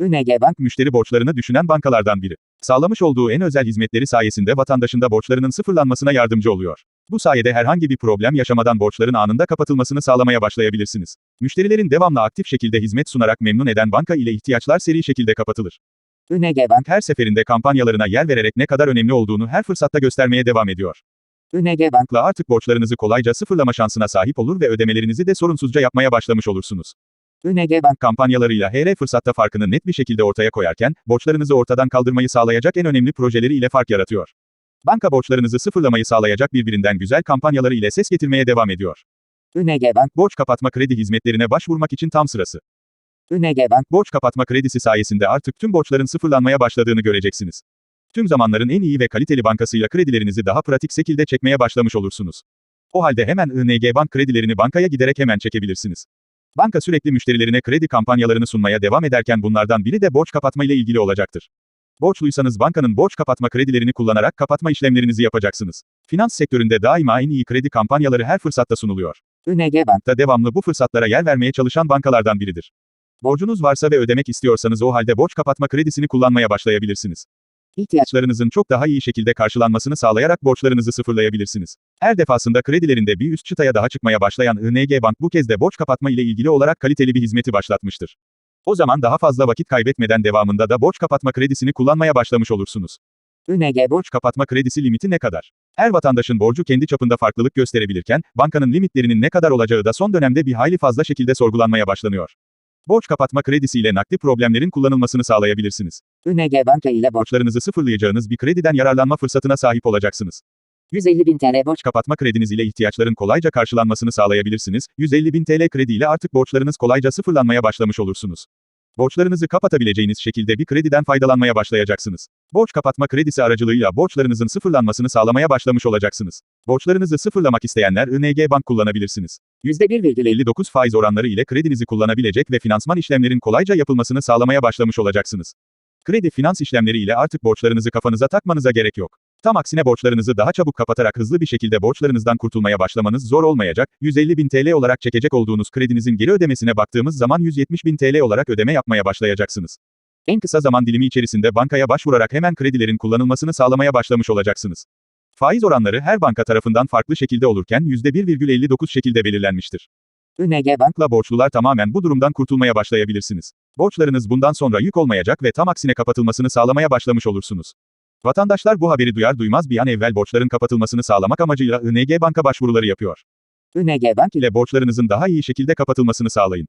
ING Bank, müşteri borçlarını düşünen bankalardan biri. Sağlamış olduğu en özel hizmetleri sayesinde vatandaşın da borçlarının sıfırlanmasına yardımcı oluyor. Bu sayede herhangi bir problem yaşamadan borçların anında kapatılmasını sağlamaya başlayabilirsiniz. Müşterilerin devamlı aktif şekilde hizmet sunarak memnun eden banka ile ihtiyaçlar seri şekilde kapatılır. ING Bank, Her seferinde kampanyalarına yer vererek ne kadar önemli olduğunu her fırsatta göstermeye devam ediyor. Bank, Bankla artık borçlarınızı kolayca sıfırlama şansına sahip olur ve ödemelerinizi de sorunsuzca yapmaya başlamış olursunuz. ING Bank, Kampanyalarıyla her fırsatta farkını net bir şekilde ortaya koyarken, borçlarınızı ortadan kaldırmayı sağlayacak en önemli projeleri ile fark yaratıyor. Banka borçlarınızı sıfırlamayı sağlayacak birbirinden güzel kampanyaları ile ses getirmeye devam ediyor. ING Bank, Borç kapatma kredi hizmetlerine başvurmak için tam sırası. ING Bank, Borç kapatma kredisi sayesinde artık tüm borçların sıfırlanmaya başladığını göreceksiniz. Tüm zamanların en iyi ve kaliteli bankasıyla kredilerinizi daha pratik şekilde çekmeye başlamış olursunuz. O halde hemen ING Bank kredilerini bankaya giderek hemen çekebilirsiniz. Banka sürekli müşterilerine kredi kampanyalarını sunmaya devam ederken bunlardan biri de borç kapatma ile ilgili olacaktır. Borçluysanız bankanın borç kapatma kredilerini kullanarak kapatma işlemlerinizi yapacaksınız. Finans sektöründe daima en iyi kredi kampanyaları her fırsatta sunuluyor. ING Bank, Da devamlı bu fırsatlara yer vermeye çalışan bankalardan biridir. Borcunuz varsa ve ödemek istiyorsanız o halde borç kapatma kredisini kullanmaya başlayabilirsiniz. İhtiyaçlarınızın çok daha iyi şekilde karşılanmasını sağlayarak borçlarınızı sıfırlayabilirsiniz. Her defasında kredilerinde bir üst çıtaya daha çıkmaya başlayan ING Bank bu kez de borç kapatma ile ilgili olarak kaliteli bir hizmeti başlatmıştır. O zaman daha fazla vakit kaybetmeden devamında da borç kapatma kredisini kullanmaya başlamış olursunuz. ING Borç, kapatma kredisi limiti ne kadar? Her vatandaşın borcu kendi çapında farklılık gösterebilirken, bankanın limitlerinin ne kadar olacağı da son dönemde bir hayli fazla şekilde sorgulanmaya başlanıyor. Borç kapatma kredisi ile nakdi problemlerin kullanılmasını sağlayabilirsiniz. ING Banka ile borç, Borçlarınızı sıfırlayacağınız bir krediden yararlanma fırsatına sahip olacaksınız. 150 bin TL borç, Kapatma krediniz ile ihtiyaçların kolayca karşılanmasını sağlayabilirsiniz. 150 bin TL kredi ile artık borçlarınız kolayca sıfırlanmaya başlamış olursunuz. Borçlarınızı kapatabileceğiniz şekilde bir krediden faydalanmaya başlayacaksınız. Borç kapatma kredisi aracılığıyla borçlarınızın sıfırlanmasını sağlamaya başlamış olacaksınız. Borçlarınızı sıfırlamak isteyenler ING Bank kullanabilirsiniz. %1,50, %59 faiz oranları ile kredinizi kullanabilecek ve finansman işlemlerin kolayca yapılmasını sağlamaya başlamış olacaksınız. Kredi finans işlemleri ile artık borçlarınızı kafanıza takmanıza gerek yok. Tam aksine borçlarınızı daha çabuk kapatarak hızlı bir şekilde borçlarınızdan kurtulmaya başlamanız zor olmayacak, 150 bin TL olarak çekecek olduğunuz kredinizin geri ödemesine baktığımız zaman 170 bin TL olarak ödeme yapmaya başlayacaksınız. En kısa zaman dilimi içerisinde bankaya başvurarak hemen kredilerin kullanılmasını sağlamaya başlamış olacaksınız. Faiz oranları her banka tarafından farklı şekilde olurken %1,59 şekilde belirlenmiştir. Bank, Bankla borçlular tamamen bu durumdan kurtulmaya başlayabilirsiniz. Borçlarınız bundan sonra yük olmayacak ve tam aksine kapatılmasını sağlamaya başlamış olursunuz. Vatandaşlar bu haberi duyar duymaz bir an evvel borçların kapatılmasını sağlamak amacıyla ING Bank'a başvuruları yapıyor. ING Bank, ile borçlarınızın daha iyi şekilde kapatılmasını sağlayın.